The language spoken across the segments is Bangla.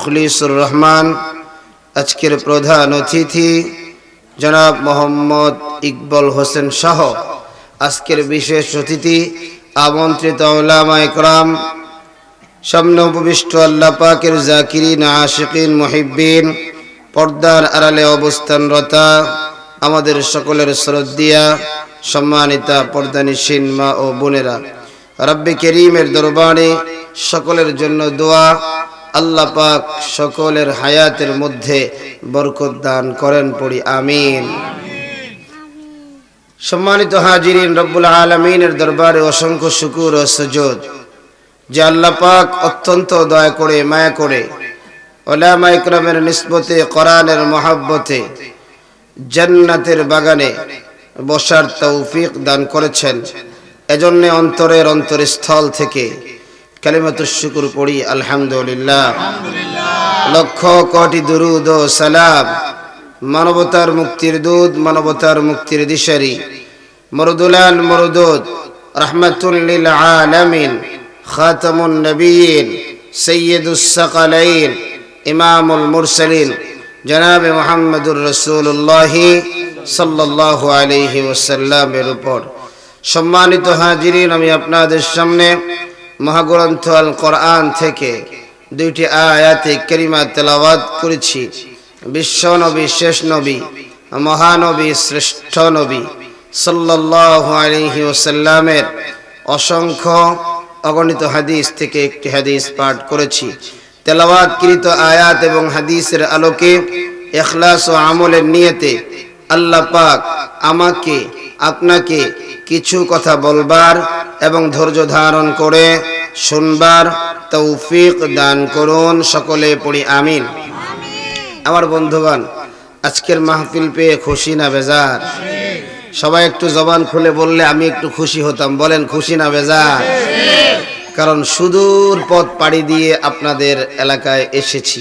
মুখলিসুর রহমান, আজকের প্রধান অতিথি জনাব মোহাম্মদ ইকবল হোসেন শাহ আজকের বিশেষ অতিথি আমন্ত্রিত ওলামা একরাম, সামনে উপবিষ্ট আল্লাহ পাকের জাকিরিন, আশিকিন, মুহিব্বিন, পর্দার আড়ালে অবস্থানরতা আমাদের সকলের শ্রদ্ধিয়া সম্মানিতা পর্দানিসীন মা ও বোনেরা। রব্বি কেরিমের দরবারে সকলের জন্য দোয়া আল্লাহ পাক সকলের হায়াতের মধ্যে বরকত দান করেন পড়ি, আমিন। সম্মানিত হাজিরিন, রব্বুল আলমিনের দরবারে অসংখ্য শুকুর ও সুযোগ যে আল্লাহ পাক অত্যন্ত দয়া করে, মায়া করে ওলামা ইকরামের নিসবতে, কোরআনের মহাব্বতে জান্নাতের বাগানে বসার তৌফিক দান করেছেন। এজন্য অন্তরের অন্তরস্থল থেকে কালিমাতুর শুকুর পড়ি, আলহামদুলিল্লাহ। লক্ষ কোটি দুরুদ ও সালাম। মানবতার মুক্তির দুধ, মানবতার মুক্তির দিশারি। মরদুলান মরদুদ রহমাতুল্লিল আলামিন, খাতামুন নবীন, সৈয়দুস সাকালাইন, ইমামুল মুরসালিন। জনাবে মোহাম্মদুর রসুল্লাহ সাল্লাল্লাহু আলাইহি ওয়াসাল্লামের উপর। সম্মানিত হাজিরিন, আমি আপনাদের সামনে মহাগ্রন্থ আল কোরআন থেকে দুইটি আয়াতে করিমা তেলাওয়াত করেছি। বিশ্ব নবী, শেষ নবী, মহানবী, শ্রেষ্ঠ নবী ওয়াসাল্লামের অসংখ্য অগণিত হাদিস থেকে একটি হাদিস পাঠ করেছি। তেলাওয়াতকৃত আয়াত এবং হাদিসের আলোকে এখলাস ও আমলের নিয়তে আল্লাহ পাক আমাকে, আপনাকে কিছু কথা বলবার এবং ধৈর্য ধারণ করে শুনবার তৌফিক দান করুন সকলে পড়ি আমিন। আমার বন্ধুগণ, আজকের মাহফিল পেয়ে খুশি না বেজার? সবাই একটু জবান খুলে বললে আমি একটু খুশি হতাম, বলেন খুশি না বেজার? কারণ সুদূর পথ পাড়ি দিয়ে আপনাদের এলাকায় এসেছি।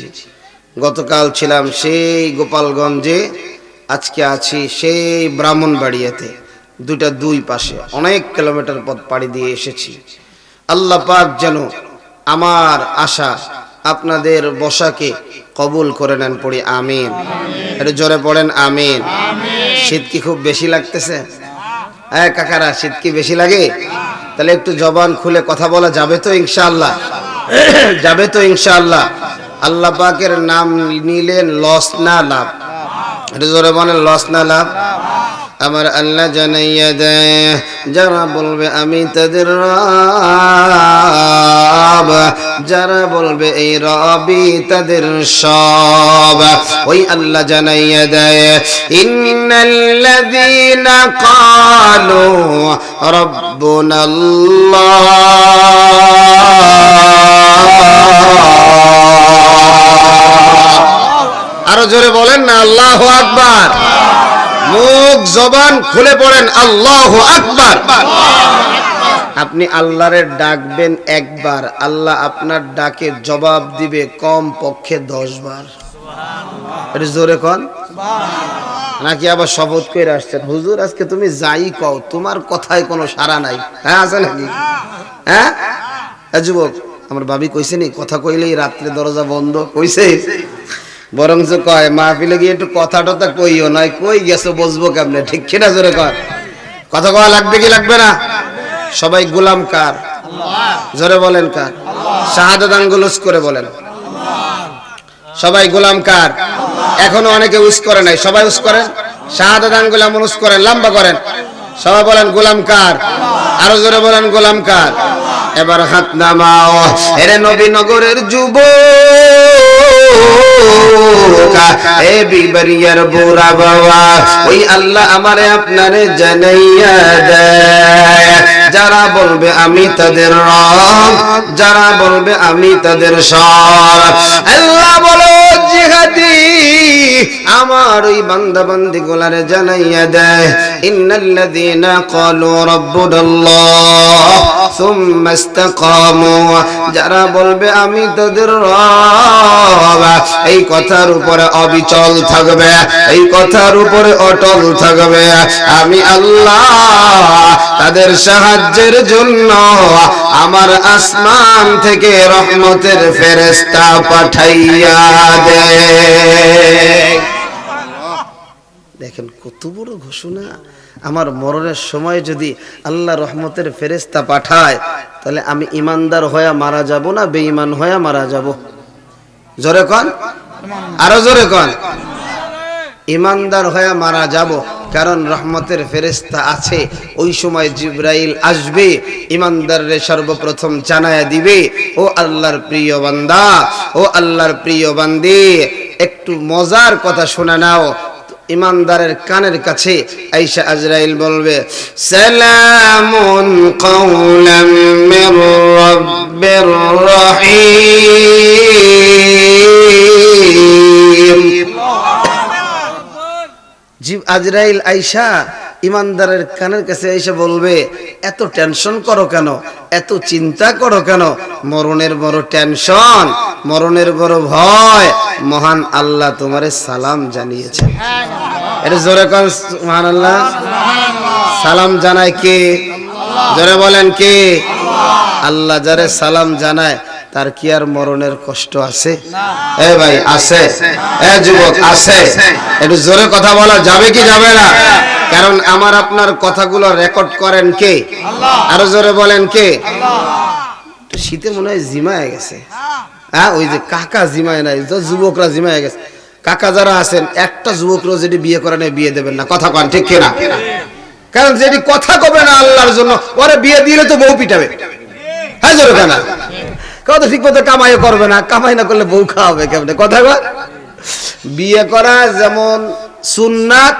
গতকাল ছিলাম সেই গোপালগঞ্জে, আজকে আছি সেই ব্রাহ্মণবাড়িয়াতে। দুইটা দুই পাশে অনেক কিলোমিটার পথ পাড়ি দিয়ে এসেছি। আল্লাহ পাক যেন আমার আশা আপনাদের বসাকে কবুল করে নেন পড়ি, আমিন। একটু জোরে পড়েন, আমিন। শীত কি খুব বেশি লাগতেছে? হ্যাঁ কাকারা, শীত কি বেশি লাগে? তাহলে একটু জবান খুলে কথা বলা যাবে তো ইনশাআল্লাহ? যাবে তো ইনশাআল্লাহ? আল্লাহ পাকের নাম নিলেন লস না লাভ। এটা জোরে বলেন, লস না লাভ? আমার আল্লাহ জানাইয়া দেয়, যারা বলবে আমি তাদের রব, যারা বলবে এই রবি তাদের সব। ওই আল্লাহ জানাইয়া দেয়, ইন্নাল্লাযীনা ক্বালু রাব্বুনা আল্লাহ আরও জোরে বলেন না, আল্লাহু আকবার। মুখ, জবান খুলে পড়েন, আল্লাহ আকবার। আপনি আল্লাহরে ডাকবেন একবার, আল্লাহ আপনার ডাকে জবাব দিবে কম পক্ষে দশ বার জোরে কন। নাকি আবার শপথ করে আসছেন? হুজুর, আজকে তুমি যাই কও, তোমার কথায় কোনো সারা নাই। হ্যাঁ আছে নাকি? হ্যাঁ? যুবক, আমার বাবি কইছে নি, কথা কইলেই রাত্রে দরজা বন্ধ। কইছে? বরং যে কয়, মাহফিলে গিয়ে একটু কথা টথা কইও, নয় কই গেছো, বসবো কেমনে? ঠিক কিনা জোরে কয়। কথা কওয়া লাগবে কি লাগবে না? সবাই গোলাম কার? জোরে বলেন কার? শাহাদাত আঙ্গুলুস করে বলেন। সবাই গোলাম কার? এখনও অনেকে উস করে নাই। সবাই উস করেন? শাহাদাত আঙ্গুল এমন উস করেন, লম্বা করেন। সবাই বলেন, গোলাম কার? আরও জোরে বলেন, গোলাম কার? এবার হাত নামাও। এরে নবীনগরের যুবক। এ বিবরিয়ার বুড়া বাবা, ওই আল্লাহ আমারে আপনারে জানাইয়া দেয়। যারা বলবে আমি তাদের রব, যারা বলবে আমি তাদের সব। আল্লাহ বলো আমার ওই বান্দা বান্দি গোলারে জানাইয়া দেয়, ইন্নাল্লাযীনা ক্বালু রাব্বুনাল্লাহ সুম্মা ইসতাকামু। যারা বলবে, আমি তাদের রব। এই কথার উপরে অবিচল থাকবে, এই কথার উপরে অটল থাকবে। আমি আল্লাহ তাদের সাহায্যের জন্য আমার আসমান থেকে রহমতের ফেরেস্তা পাঠাইয়া দে দেখেন কত বড় ঘোষণা। আমার মরণের সময় যদি আল্লাহ রহমতের ফেরেস্তা পাঠায়, তাহলে আমি ইমানদার হয়ে মারা যাব না বেঈমান হয়ে মারা যাব? জোরে কন? আরও জোরে কন। ইমানদার হয়ে মারা যাব, কারণ রহমতের ফেরেস্তা আছে। ওই সময় জিব্রাইল আসবে ইমানদাররে সর্বপ্রথম জানায়া দিবে, ও আল্লাহর প্রিয় বান্দা, ও আল্লাহর প্রিয় বান্দি, একটু মজার কথা শোনা নাও। ইমানদারের কানের কাছে আইসা আজরাইল বলবে সালামুন কাউলাম মির রাব্বির রহিম। আজরাইল আইসা ইমানদারের কানের কাছে এসে বলবে, এত টেনশন করো কেন? এত চিন্তা করো কেন? মরণের বড় টেনশন মরণের বড় ভয়। মহান আল্লাহ তোমারে সালাম জানিয়েছে। এটা জোরে কন মহান আল্লাহ সালাম জানায় কে? জোরে বলেন কে? আল্লাহ যারে সালাম জানায় তার কি আর মরণের কষ্ট আছে? এ ভাই আছে। এ যুবক আছে। একটু জোরে কথা বলা যাবে কি যাবে না? কারণ আমার আপনার কথাগুলো রেকর্ড করেন কে? আরও জোরে বলেন কে? শীতে মনে হয় জিমায় গেছে। হ্যাঁ ওই যে কাকা জিমায় নাই যুবকরা জিমায় গেছে। কাকা যারা আছেন একটা যুবকরা যেটি বিয়ে করে নেয় বিয়ে দেবেন না। কথা কন ঠিক কিনা? কারণ যেটি কথা কবে না আল্লাহর জন্য ওরে বিয়ে দিলে তো বউ পিটাবে। হ্যাঁ জোরে কেনা কথা ঠিক মতো কামাই করবে না, কামাই না করলে বউ খাওয়াবে কেমনে? কথা বিয়ে করা যেমন সুন্নাত,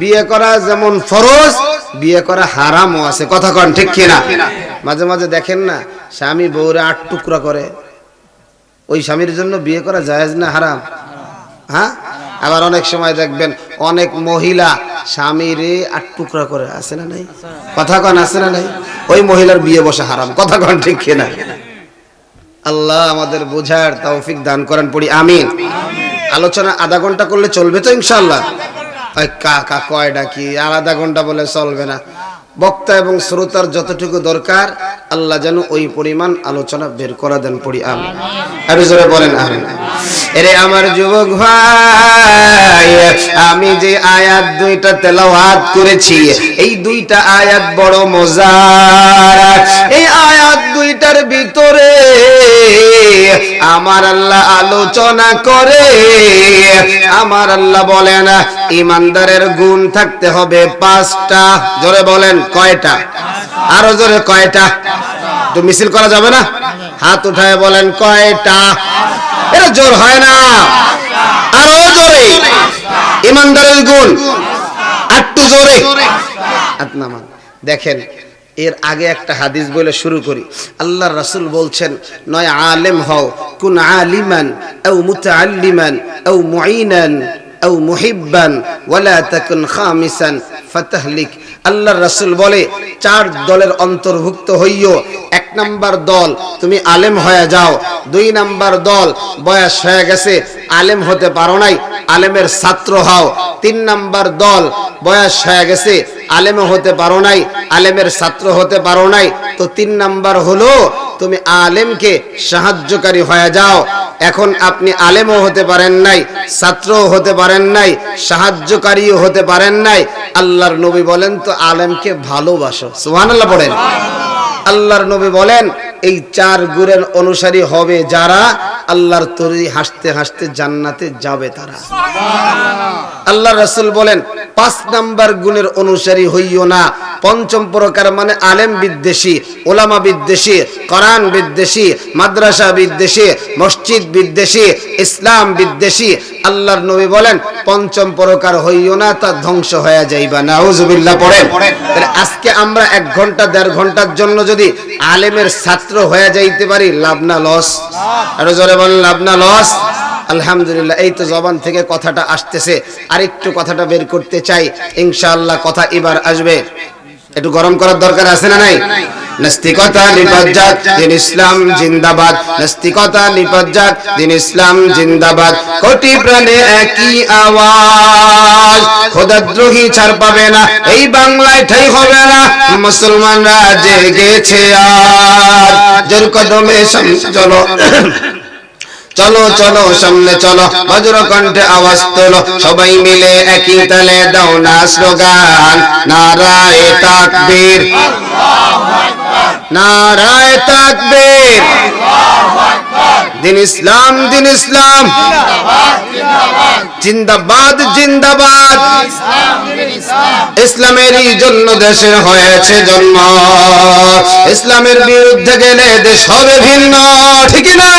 বিয়ে করা যেমন ফরজ, বিয়ে করা হারামও আছে। কথা কন, ঠিক কিনা? মাঝে মাঝে দেখেন না, স্বামী বউরে আট টুকরা করে। ওই স্বামীর জন্য বিয়ে করা জায়েজ না হারাম? হ্যাঁ? আবার অনেক সময় দেখবেন, অনেক মহিলা স্বামীরে আট টুকরা করে, আছে না নাই? কথা কন, আছে না নাই? ওই মহিলার বিয়ে বসা হারাম। কথা কন, ঠিক কিনা? আল্লাহ আমাদের বোঝার তৌফিক দান করেন পড়ি, আমিন। আলোচনা আধা ঘণ্টা করলে চলবে তো ইনশাল্লাহ কাকা কয় ডাকি আর আধা ঘণ্টা বলে চলবে না। বক্তা এবং শ্রোতার যতটুকু দরকার, আল্লাহ যেন ওই পরিমাণ আলোচনা বের করা দেন পড়ি আমি আর জোরে বলেন আমি এরে আমার যুবক ভাই, আমি যে আয়াত দুইটা তেলাওয়াত করেছি, এই দুইটা আয়াত বড় মজার। এই আয়াত দুইটার ভিতরে আমার আল্লাহ আলোচনা করে, আমার আল্লাহ বলেন, ইমানদারের গুণ থাকতে হবে পাঁচটা। জোরে বলেন, কয়টা? আরও জোরে, কয়টা? তো মিছিল করা যাবে না? হাত উঠায় বলেন, কয়টা? জোর হয় না। আরও জোরে। ইমানদারের গুণ। আটটু জোরে। দেখেন, এর আগে একটা হাদিস বলে শুরু করি। আল্লাহ রাসূল বলছেন, নয় আলেম হও, কুন আলিমান, আও মুতাআল্লিমান, আও মুঈনান, আও মুহিব্বান, ওয়ালা তাকুন খামিসান ফাতাহলিক আল্লাহর রাসূল বলে, চার দলের অন্তর্ভুক্ত হইও এক নাম্বার দল, তুমি আলেম হয়ে যাও। দুই নাম্বার দল, বয়স হয়ে গেছে, আলেম হতে পারো নাই, আলেমের ছাত্র হও। তিন নাম্বার দল, বয়স হয়ে গেছে আলেম হতে পারো নাই, আলেমের ছাত্র হতে পারো নাই। তো তিন নাম্বার হলো তুমি আলেমকে সাহায্যকারী হয়ে যাও। এখন আপনি আলেমও হতে পারেন নাই ছাত্রও হতে পারেন নাই সাহায্যকারীও হতে পারেন নাই। আল্লাহর নবী বলেন তো আলেমকে ভালোবাসো। সুবহানাল্লাহ পড়েন। আল্লাহর নবী বলেন এই চার গুণের অনুসারী হবে যারা? আল্লাহর তরি হাসতে হাসতে জান্নাতে যাবে তারা। আল্লাহ রাসূল বলেন পাঁচ নাম্বার গুণের অনুসারী হইও না পঞ্চম প্রকার মানে আলেম বিদ্বেষী ওলামা বিদ্বেষী, কোরআন বিদ্বেষী, মাদ্রাসা বিদ্বেষী, মসজিদ বিদ্বেষী, ইসলাম বিদ্বেষী। আল্লাহর নবী বলেন, পঞ্চম প্রকার হইও না, তা ধ্বংস হয়ে যাইবা নাউজুবিল্লাহ, পড়েন। তাহলে আজকে আমরা এক ঘণ্টা, দেড় ঘণ্টার জন্য যদি আলেমের ছাত্র হয়ে যাইতে পারি, লাভ না লস? আরও জোরে বলেন, লাভ না লস? আলহামদুলিল্লাহ, এই তো জবান থেকে কথাটা আসতেছে। আরেকটু কথাটা বের করতে চাই। ইনশাআল্লাহ, কথা এবার আসবে। একটু গরম করার দরকার আছে না নাই? নাস্তিকতা নিপজ্জাত দিন ইসলাম জিন্দাবাদ। নাস্তিকতা নিপজ্জাত দিন ইসলাম জিন্দাবাদ। কোটি প্রাণে একই আওয়াজ। খোদাদ্রোহী ছাড় পাবে না এই বাংলায় ঠাই হবে না। মুসলমানরা জেগেছে আর। জোর কদমে চলো চলো চলো সামনে চলো বজ্র কণ্ঠে আওয়াজ তোলো। সবাই মিলে একই তালে দাও না স্লোগান। নারায় তাকবীর নারায় তাকবীর। দিন ইসলাম দিন ইসলাম। জিন্দাবাদ জিন্দাবাদ। ইসলামেরই জন্য দেশে হয়েছে জন্ম। ইসলামের বিরুদ্ধে গেলে দেশ হবে ভিন্ন, ঠিক না?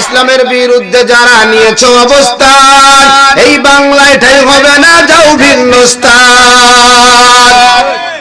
ইসলামের বিরুদ্ধে যারা নিয়েছ অবস্থান, এই বাংলায় ঠাই হবে না, যাও ভিন্ন স্থান।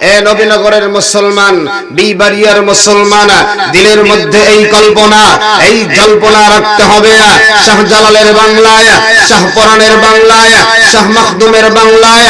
এ নবীনগরের মুসলমান, বিবাড়িয়ার মুসলমান, দিলের মধ্যে এই কল্পনা, এই জল্পনা রাখতে হবে। শাহজালালের বাংলায়, শাহপরানের বাংলায়, শাহ মখদুমের বাংলায়